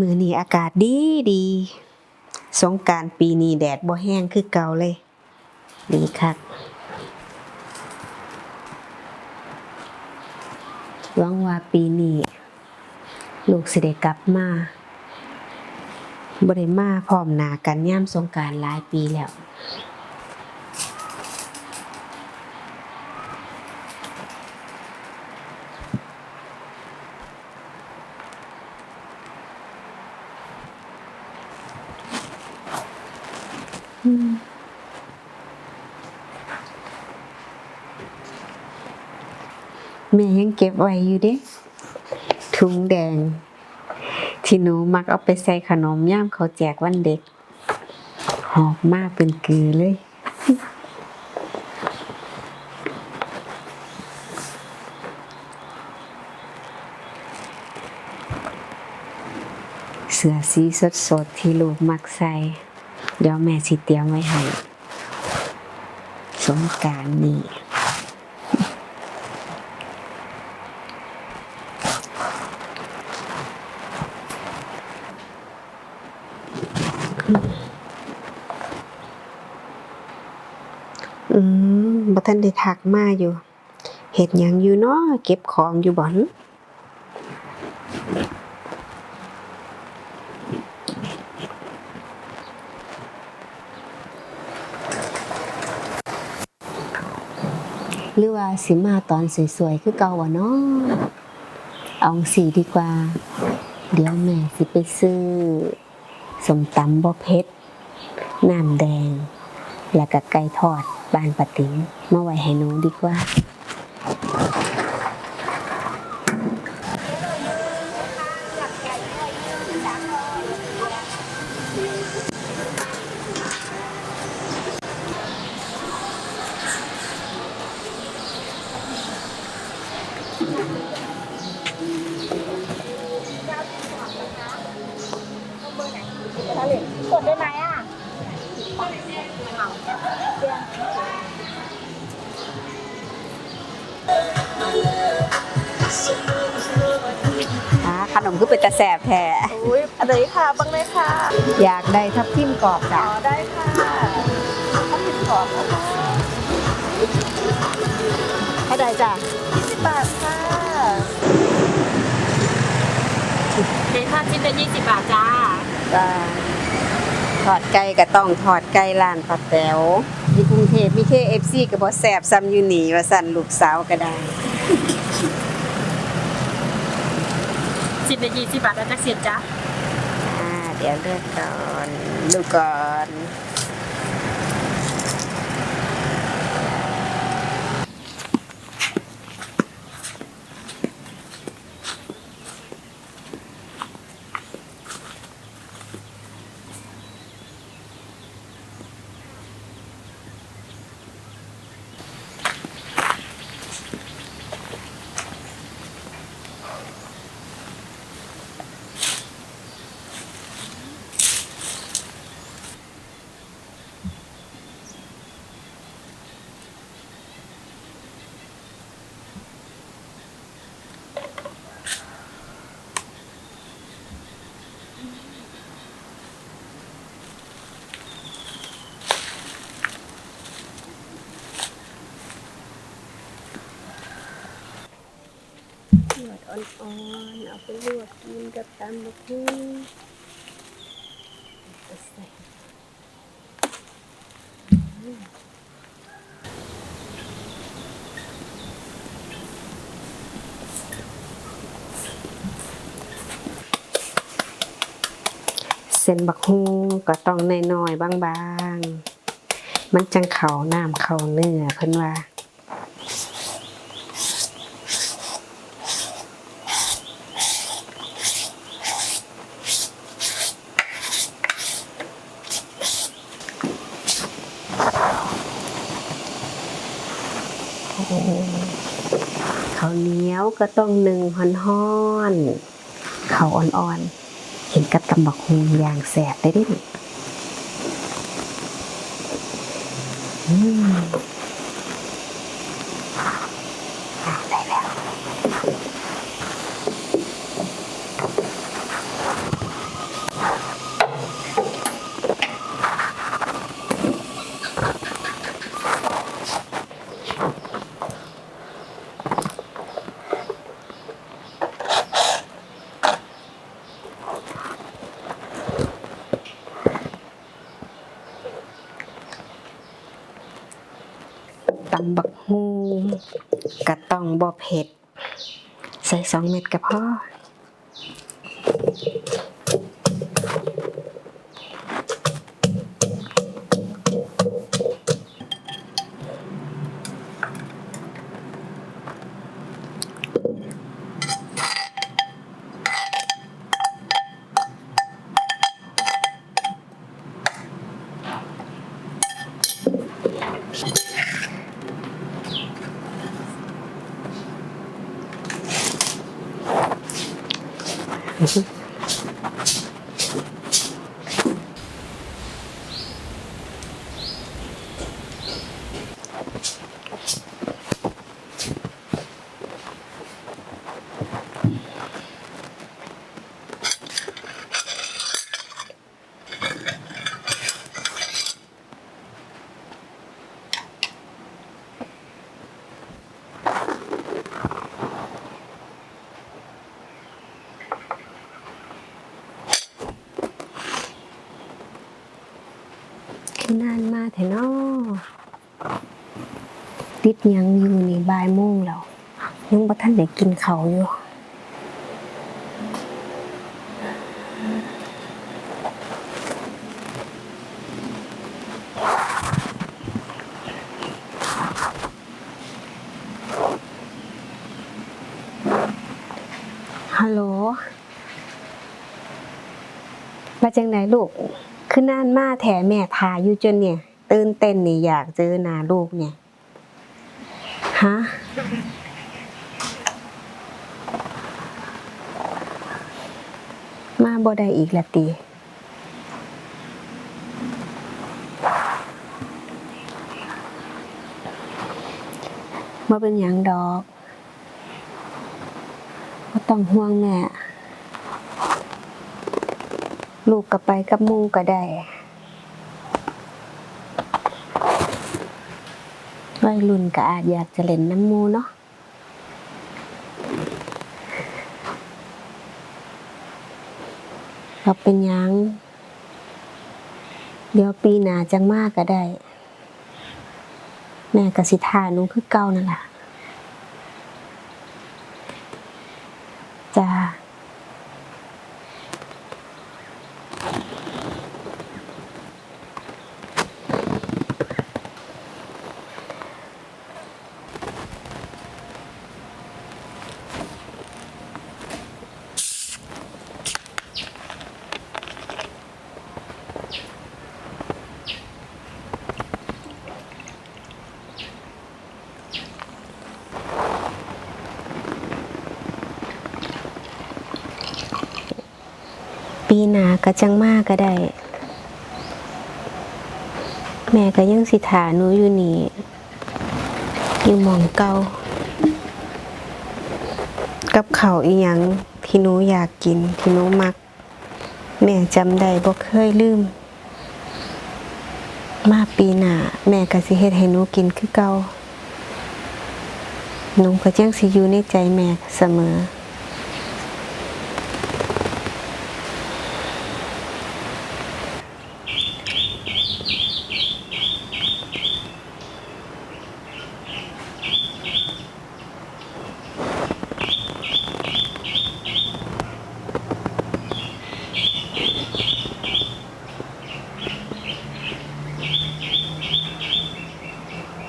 มือนี้อากาศดีดี สงการปีนี้แดดบ่แห้งคือเก่าเลย ดีคักหวังว่าปีนี้ลูกสิได้กลับมาบ่ได้มาพร้อมหน้ากันยามสงการหลายปีแล้ว แม่ยังเก็บไว้อยู่เด้ถุงแดง ที่หนูมักเอาไปใส่ขนมย่ามเขาแจกวันเด็ก หอบมากเป็นกือเลยเสื้อสีสดๆที่ลูกมักใส่ เดี๋ยวแม่สิเตรียมไว้ให้ สงการนี่อืมบ่ทันได้ทักมาอยู่เฮ็ดหยังอยู่เนาะเก็บของอยู่บ่หึ หรือว่าสิมาตอนสวยๆคือเก่าวะเนาะเอาสีดีกว่า เดี๋ยวแม่สิไปซื้อสมตำบ่เพชรน้ำแดง แล้วก็ไก่ทอดบานปะติ๋มมาไว้ให้หนูดีกว่า กดได้ไหมอะอ่าขนมคือเป็นตะแสบแท้อุ้ยอันนี้ค่ะบังเลยค่ะ อยากได้ทับทิมกรอบอ๋จ้ะอได้ค่ะข้าวผิดกรอบนะคะให้ได้จ้ะ20บาทค่ะเป็นค่าชิ้นละยี่สิบบาทจ้า จ้าทอดไก่ก็ต้องทอดไก่ร้านป้าแต๋วอยู่กรุงเทพมี KFC ก็บ่แซ่บซ้ำอยู่นี่ว่าสั่นลูกสาวก็ได้ชิ้นละยี่สิบบาทแล้วจักเสียจ้าอ่า เดี๋ยวเลือกก่อนดูก่อน อ่อนๆ เอาไปลวกกินกับตำบักหุ่งเส้นบักฮุงก็ต้องน้อยๆบางๆ มันจังเขาน้ำเขาเนื้อเพิ่นว่า ข้าวเหนียวก็ต้องหนึ่งฮ้อนๆข้าวอ่อนๆ เห็นกับตำบักฮุงอย่างแสบได้ดิได้แล้ว กะต้อง บ่เผ็ด ใส่สองเม็ดก็พอ Mm-hmm. นานมาแท้เนาะติดยังอยู่นี่บ่ายโมงแล้วยังบ่ทันได้กินเขาอยู่ฮัลโหลมาจังไหนลูก คือนานมาแถแม่ทาอยู่จนเนี่ย ตื่นเต้นนี่อยากเจอหน้าลูกเนี่ย ฮะ มาบ่ได้อีกละติมาเป็นหยังดอกบ่ต้องห่วงแม่ ลูกก็ไปกับหมูก็ได้วัยรุ่นก็อาจอยากจะเล่นน้ำหมูเนาะเราเป็นหยังเดี๋ยวปีหน้าจังมากก็ได้ แม่ก็สิทาหนูคือเก่านั่นล่ะจ้า ปีหนาก็จังมากก็ได้ แม่ก็ยังสิถาหนูอยู่นี่ อยู่มองเก่ากับเขาอีหยังที่หนูอยากกินที่หนูมัก แม่จำได้บ่เคยลืม มาปีหน้าแม่ก็สิเฮ็ดให้หนูกินคือเก่าหนูก็จังสิอยู่ในใจแม่เสมอ